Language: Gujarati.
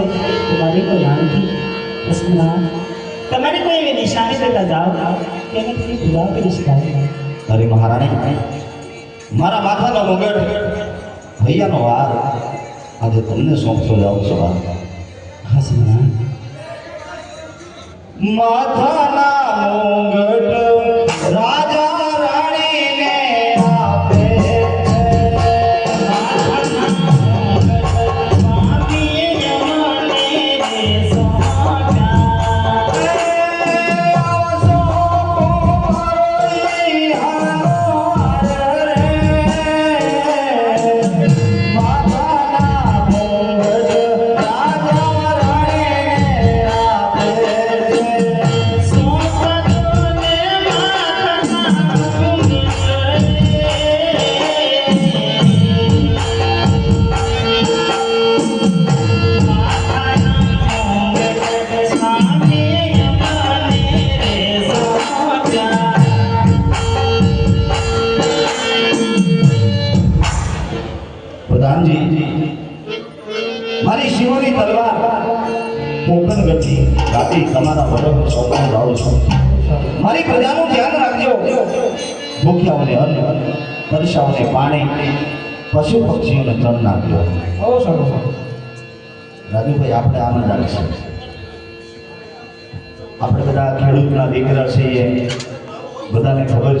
है तुम्हारे को लान थी उसने कहा तुम्हारे को ये निशानी देता जाओ मैंने किसी बुला के रिश्ता अरे महारानी મારા માથાનો મુગટ ભૈયાનો વાર આજે તમને સોંપતો જાઉં છું વાર હા માથાના મુગટ પ્રધાનજી મારી શિવની તલવાર કોકણ ગતિ રાતી તમારા વડો સોંપણ જાઉં છું. મારી પ્રજાનું ધ્યાન રાખજો. ભૂખ્યાઓને અન્ન તરસાઓને પાણી પશુ પક્ષીઓને તન નાખજો. સગો રાજુભાઈ આપણે આનંદ રાખીશું આપણે બધા ખેડૂતના દીકરા છીએ. બધાને ખબર છે